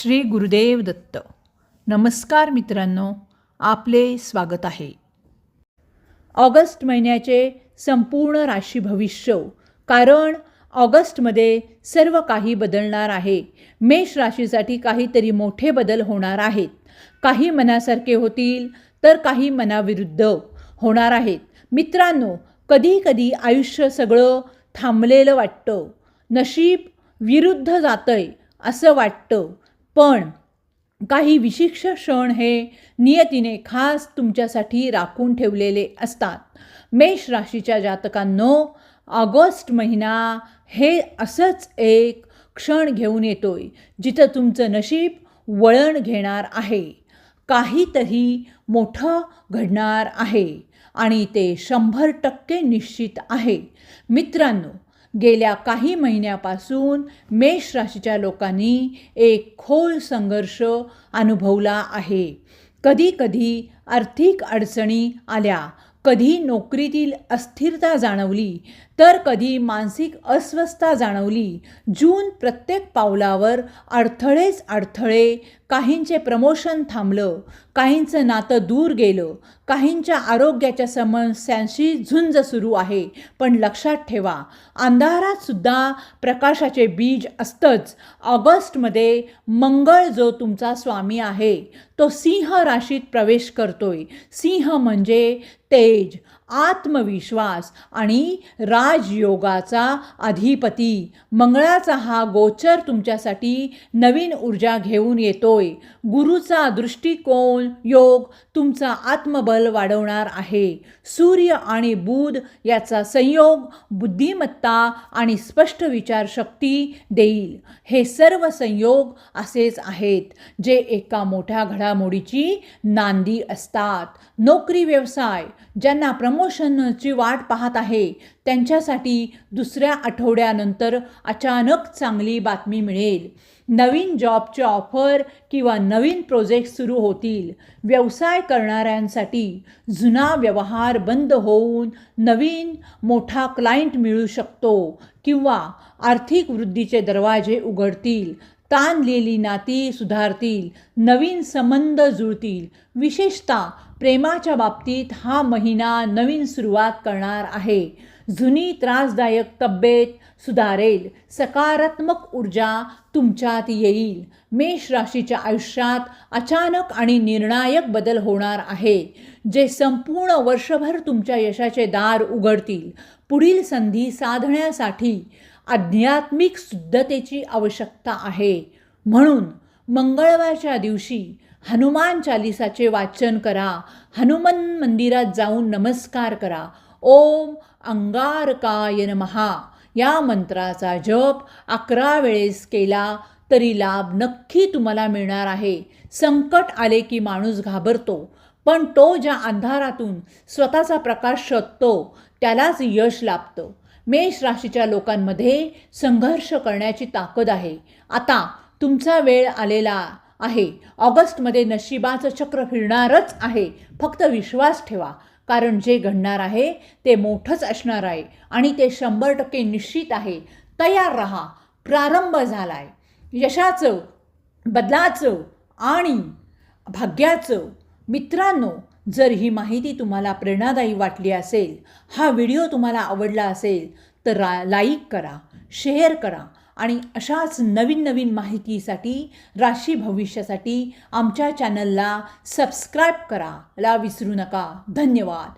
श्री गुरुदेव दत्त. नमस्कार मित्रांनो आपले स्वागत आहे. ऑगस्ट महिन्याचे संपूर्ण राशी भविष्य कारण ऑगस्टमध्ये सर्व काही बदलणार आहे. मेष राशीसाठी काहीतरी मोठे बदल होणार आहेत. काही मनासारखे होतील तर काही मनाविरुद्ध होणार आहेत. मित्रांनो कधी कधी आयुष्य सगळं थांबलेलं वाटतं. नशीब विरुद्ध जातंय असं वाटतं. पण काही विशिष्ट क्षण हे नियतीने खास तुमच्यासाठी राखून ठेवलेले असतात. मेष राशीच्या जातकांनो ऑगस्ट महिना हे असंच एक क्षण घेऊन येतोय जिथं तुमचं नशीब वळण घेणार आहे. काहीतरी मोठं घडणार आहे आणि ते शंभर टक्के निश्चित आहे. मित्रांनो गेल्या काही महिन्यापासून मेष राशीच्या लोकांनी एक खोल संघर्ष अनुभवला आहे. कधी कधी आर्थिक अडचणी आल्या. कधी नोकरीतील अस्थिरता जाणवली तर कधी मानसिक अस्वस्थता जाणवली. जून प्रत्येक पावलावर अडथळेच अडथळे काहींचे प्रमोशन थांबलं काहींचं नातं दूर गेलं काहींच्या आरोग्याच्या समस्यांशी झुंज सुरू आहे. पण लक्षात ठेवा अंधारात सुद्धा प्रकाशाचे बीज असतंच. ऑगस्टमध्ये मंगळ जो तुमचा स्वामी आहे तो सिंह राशीत प्रवेश करतोय. सिंह म्हणजे Teide, आत्मविश्वास आणि राजयोगाचा अधिपती. मंगळाचा हा गोचर तुमच्यासाठी नवीन ऊर्जा घेऊन येतोय. गुरुचा दृष्टिकोन योग तुमचा आत्मबल वाढवणार आहे. सूर्य आणि बुध याचा संयोग बुद्धिमत्ता आणि स्पष्ट विचारशक्ती देईल. हे सर्व संयोग असेच आहेत जे एका मोठ्या घडामोडीची नांदी असतात. नोकरी व्यवसाय ज्यांना प्रमुख प्रमोशनची वाट पाहत आहे. त्यांच्यासाठी दुसऱ्या आठवड्यानंतर अचानक चांगली बातमी मिळेल. नवीन जॉबचे ऑफर किंवा नवीन प्रोजेक्ट सुरू होतील. व्यवसाय करणाऱ्यांसाठी जुना व्यवहार बंद होऊन नवीन मोठा क्लायंट मिळू शकतो किंवा आर्थिक वृद्धीचे दरवाजे उघडतील. ताणलेली नाती सुधारतील. नवीन संबंध जुळतील. विशेषतः प्रेमाच्या बाबतीत हा महिना नवीन सुरुवात करणार आहे. जुनी त्रासदायक तब्येत सुधारेल. सकारात्मक ऊर्जा तुमच्यात येईल. मेष राशीच्या आयुष्यात अचानक आणि निर्णायक बदल होणार आहे जे संपूर्ण वर्षभर तुमच्या यशाचे दार उघडतील. पुढील संधी साधण्यासाठी आध्यात्मिक शुद्धतेची आवश्यकता आहे. म्हणून मंगळवारच्या दिवशी हनुमान चालिसाचे वाचन करा. हनुमान मंदिरात जाऊन नमस्कार करा. ओम अंगारकाय नमहा. या मंत्राचा जप अकरा वेळेस केला तरी लाभ नक्की तुम्हाला मिळणार आहे. संकट आले की माणूस घाबरतो पण तो ज्या अंधारातून स्वतःचा प्रकाश शोधतो त्यालाच यश लाभतं. मेष राशीच्या लोकांमध्ये संघर्ष करण्याची ताकद आहे. आता तुमचा वेळ आलेला आहे. ऑगस्टमध्ये नशिबाचं चक्र फिरणारच आहे. फक्त विश्वास ठेवा. कारण जे घडणार आहे ते मोठंच असणार आहे. आणि ते शंभर टक्के निश्चित आहे. तयार रहा. प्रारंभ झाला आहे यशाचं बदलाचं आणि भाग्याचं. मित्रांनो जर ही माहिती तुम्हाला प्रेरणादायी वाटली असेल हा व्हिडिओ तुम्हाला आवडला असेल तर रा लाईक करा शेअर करा. आणि अशाच नवीन नवीन माहितीसाठी राशी भविष्यासाठी आमच्या चॅनलला सबस्क्राईब करा. ला विसरू नका. धन्यवाद.